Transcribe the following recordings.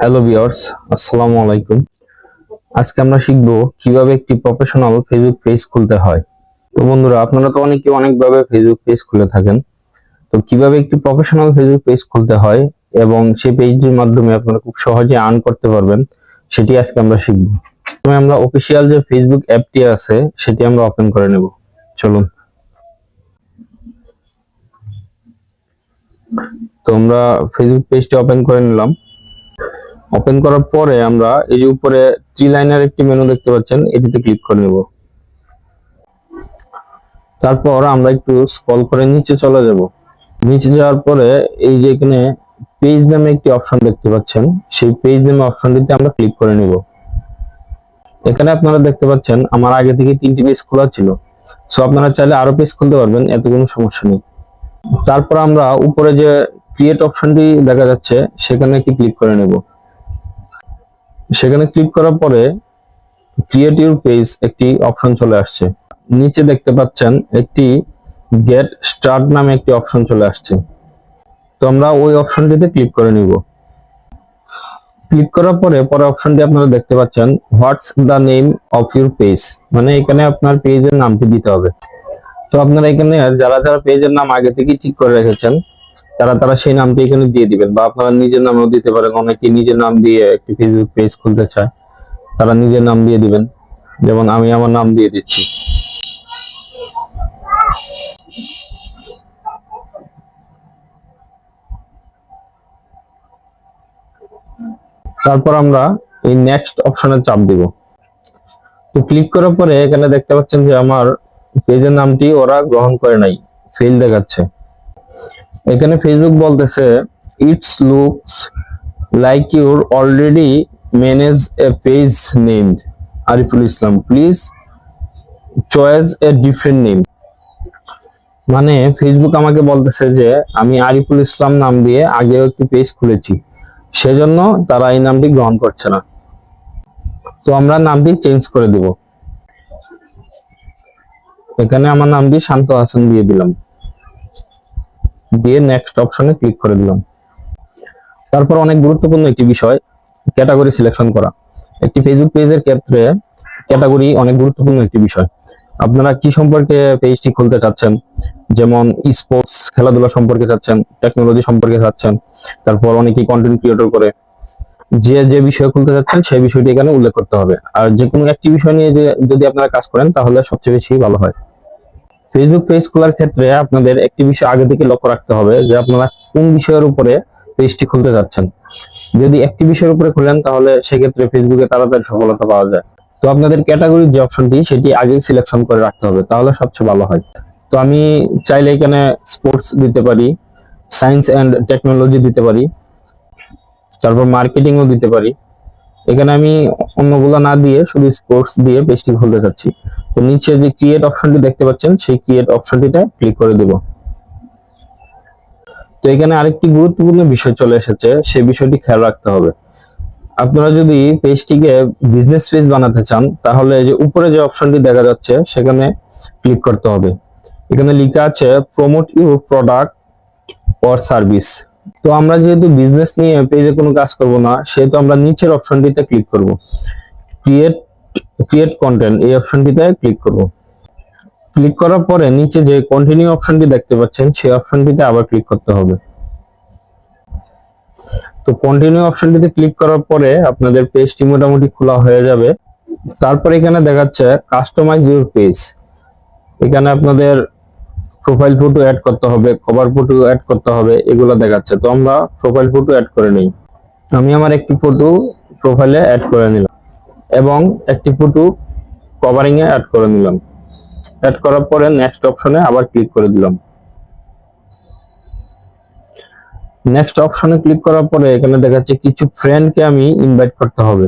Hello viewers আসসালামু আলাইকুম আজকে আমরা শিখব কীভাবে একটি প্রফেশনাল ফেসবুক পেজ খুলতে হয়। তো বন্ধুরা, আপনারা তো অনেকে অনেকভাবে ফেসবুক পেজ খুলে থাকেন। তো কীভাবে একটি প্রফেশনাল ফেসবুক পেজ খুলতে হয় এবং সেই পেজটির মাধ্যমে আপনারা খুব সহজে আর্ন করতে পারবেন, সেটি আজকে আমরা শিখব। প্রথমে আমরা অফিসিয়াল যে ফেসবুক অ্যাপটি আছে, সেটি আমরা ওপেন করে নেব। চলুন। তো আমরা ফেসবুক পেজটি ওপেন করে নিলাম। ওপেন করার পরে আমরা এই যে উপরে থ্রি লাইনের একটি মেনু দেখতে পাচ্ছেন, এটিতে ক্লিক করে নেব। তারপর আমরা একটু স্ক্রল করে নিচে চলে যাব। নিচে যাওয়ার পরে এই যে এখানে পেজ নামে একটি অপশন দেখতে পাচ্ছেন, সেই পেজ নামে অপশনটিতে আমরা ক্লিক করে নেব। এখানে আপনারা দেখতে পাচ্ছেন, আমার আগে থেকে তিনটি পেজ খোলা ছিল। সো আপনারা চাইলে আরও পেজ খুলতে পারবেন, এত কোনো সমস্যা নেই। তারপর আমরা উপরে যে ক্রিয়েট অপশনটি দেখা যাচ্ছে, সেখানে একটি ক্লিক করে নেব। সেখানে ক্লিক করার পরে ক্রিয়েট ইউর পেজ একটি অপশন চলে আসছে। নিচে দেখতে পাচ্ছেন একটি গেট স্টার্ট নামে একটি অপশন চলে আসছে। তো আমরা ওই অপশনটিতে ক্লিক করে নিব। ক্লিক করার পরে পরে অপশনটি আপনারা দেখতে পাচ্ছেন what's the name of your page মানে এখানে আপনার পেজের নামটি দিতে হবে। তো আপনারা এখানে যারা যারা পেজের নাম আগে থেকে ঠিক করে রেখেছেন তারা তারা সেই নামটি এখানে দিয়ে দিবেন বা আপনারা নিজের নামেও দিতে পারেন। অনেকে নিজের নাম দিয়ে একটি ফেসবুক পেজ খুলতে চায়, তারা নিজের নাম দিয়ে দিবেন। যেমন আমি আমার নাম দিয়ে দিচ্ছি। তারপর আমরা এই নেক্সট অপশনে চাপ দিব। তো ক্লিক করার পরে এখানে দেখতে পাচ্ছেন যে আমার পেজের নামটি ওরা গ্রহণ করে নাই ফেল দেখাচ্ছে। এখানে ফেসবুক বলতেছে it's looks like your already manage a page named Ariful Islam please choice a different name মানে ফেসবুক আমাকে বলতেছে যে, আমি আরিফুল ইসলাম নাম দিয়ে আগেও একটি পেজ খুলেছি। সেজন্য তারা এই নামটি গ্রহণ করছে না। তো আমরা নামটি চেঞ্জ করে দিব। এখানে আমার নামটি শান্ত হাসান দিয়ে দিলাম। দিয়ে নেক্সট অপশনে ক্লিক করে দিলাম। তারপর অনেক গুরুত্বপূর্ণ একটি বিষয় ক্যাটাগরি সিলেকশন করা। একটি ফেসবুক পেজের ক্ষেত্রে ক্যাটাগরি অনেক গুরুত্বপূর্ণ একটি বিষয়। আপনারা কি সম্পর্কে পেজটি খুলতে চাচ্ছেন? যেমন স্পোর্টস খেলাধুলা সম্পর্কে চাচ্ছেন টেকনোলজি সম্পর্কে চাচ্ছেন, তারপর অনেকেই কন্টেন্ট ক্রিয়েটর করে। যে যে বিষয় খুলতে চাচ্ছেন, সেই বিষয়টি এখানে উল্লেখ করতে হবে। আর যে কোনো একটি বিষয় নিয়ে যদি আপনারা কাজ করেন, তাহলে সবচেয়ে বেশি ভালো হয়। ফেসবুক পেজ খোলার ক্ষেত্রে আপনাদের একটি বিষয় আগে থেকে লক্ষ্য রাখতে হবে যে আপনারা কোন বিষয়ের উপরে পেজটি খুলতে যাচ্ছেন। যদি একটি বিষয়ের উপরে খুলেন তাহলে সেক্ষেত্রে ফেসবুকে তাড়াতাড়ি সফলতা পাওয়া যায়। তো আপনাদের ক্যাটাগরির যে অপশনটি সেটি আগে সিলেকশন করে রাখতে হবে, তাহলে সবচেয়ে ভালো হয়। তো আমি চাইলে এখানে স্পোর্টস দিতে পারি সায়েন্স অ্যান্ড টেকনোলজি দিতে পারি, তারপর মার্কেটিংও দিতে পারি। এখানে আমি অন্যগুলো না দিয়ে শুধু স্পোর্টস দিয়ে পেজটি খুলতে চাচ্ছি তো নিচে যে ক্রিয়েট অপশনটি দেখতে পাচ্ছেন, সেই ক্রিয়েট অপশনটিতে ক্লিক করে দেব। তো এখানে আরেকটি গুরুত্বপূর্ণ বিষয় চলে এসেছে সেই বিষয়টি খেয়াল রাখতে হবে। আপনারা যদি পেজটিকে বিজনেস পেজ বানাতে চান, তাহলে যে উপরে যে অপশনটি দেখা যাচ্ছে, সেখানে ক্লিক করতে হবে। এখানে লেখা আছে promote your product or service তো আমরা যেহেতু বিজনেস নিয়ে পেজে কোনো কাজ করব না, সেহেতু আমরা নিচের অপশনটিতে ক্লিক করব। ক্রিয়েট ক্রিয়েট কন্টেন্ট এই অপশনটিতে ক্লিক করব। ক্লিক করার পরে নিচে যে কন্টিনিউ অপশনটি দেখতে পাচ্ছেন, সেই অপশনটিতে আবার ক্লিক করতে হবে। তো কন্টিনিউ অপশনটিতে ক্লিক করার পরে আপনাদের পেজটি মোটামুটি খোলা হয়ে যাবে। তারপরে এখানে দেখাচ্ছে কাস্টমাইজ ইউর পেজ এখানে আপনাদের প্রোফাইল ফটো অ্যাড করতে হবে কভার ফটো অ্যাড করতে হবে, এগুলো দেখাচ্ছে। তো আমরা প্রোফাইল ফটো অ্যাড করে নিই। আমি আমার একটি ফটো প্রোফাইলে অ্যাড করে নিলাম এবং একটি ফটো কভারিং এ অ্যাড করে নিলাম। অ্যাড করার পরে নেক্সট অপশনে আবার ক্লিক করে দিলাম। নেক্সট অপশনে ক্লিক করার পরে এখানে দেখাচ্ছে কিছু ফ্রেন্ডকে আমি ইনভাইট করতে হবে।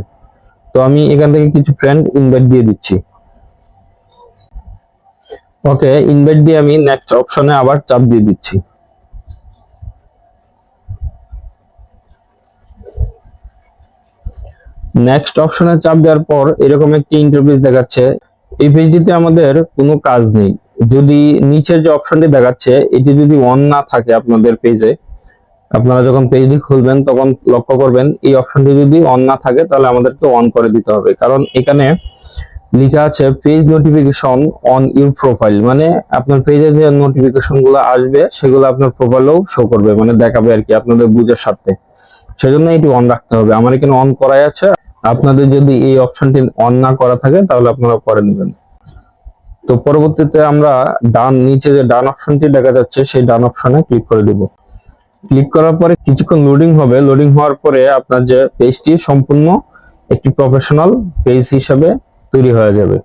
তো আমি এখান থেকে কিছু ফ্রেন্ড ইনভাইট দিয়ে দিচ্ছি। ওকে ইনভাইট দিয়ে আমি নেক্সট অপশনে আবার চাপ দিয়ে দিচ্ছি। নেক্সট অপশনে চাপ দেওয়ার পর এরকম একটি ইন্টারফেস দেখাচ্ছে। এই পেজটিতে আমাদের কোনো কাজ নেই। যদি নিচের যে অপশনটি দেখাচ্ছে, এটি যদি অন না থাকে আপনাদের পেজে আপনারা যখন পেজটি খুলবেন, তখন লক্ষ্য করবেন, এই অপশনটি যদি অন না থাকে, তাহলে আমাদেরকে অন করে দিতে হবে। কারণ এখানে লেখা আছে page notification on your profile মানে আপনার পেজে যে নোটিফিকেশনগুলো আসবে, সেগুলো আপনার প্রোফাইলেও শো করবে মানে দেখাবে আর কি আপনাদের বুঝার সাথে সেজন্য এটি অন রাখতে হবে। আমার এখানে অন করাই আছে। আপনাদের যদি এই অপশনটি অন না করা থাকে, তাহলে আপনারা করে নেবেন। তো পরবর্তীতে আমরা ডান নিচে যে ডান অপশনটি দেখা যাচ্ছে, সেই ডান অপশনে ক্লিক করে দিব। ক্লিক করার পরে কিছুক্ষণ লোডিং হবে। লোডিং হওয়ার পরে আপনার যে পেজটি সম্পূর্ণ একটি প্রফেশনাল পেজ হিসাবে তৈরি হয়ে যাবে।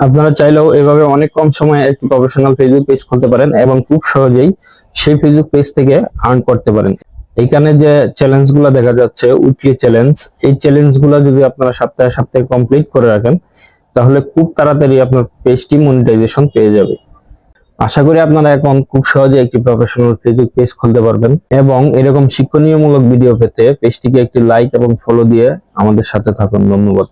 আপনারা চাইলেও এভাবে অনেক কম সময়ে একটি প্রফেশনাল ফেসবুক পেজ খুলতে পারেন এবং খুব সহজেই সেই ফেসবুক পেজ থেকে আর্ন করতে পারেন। এখানে যে চ্যালেঞ্জগুলো দেখা যাচ্ছে উইকলি চ্যালেঞ্জ এই চ্যালেঞ্জগুলো যদি আপনারা সপ্তাহে সপ্তাহে কমপ্লিট করে রাখেন, তাহলে খুব তাড়াতাড়ি আপনার পেজটি মনিটাইজেশন পেয়ে যাবে। আশা করি আপনারা এখন খুব সহজে একটি প্রফেশনাল ফেসবুক পেজ খুলতে পারবেন এবং এরকম শিক্ষণীয়মূলক ভিডিও পেতে পেজটিকে একটি লাইক এবং ফলো দিয়ে আমাদের সাথে থাকুন। ধন্যবাদ।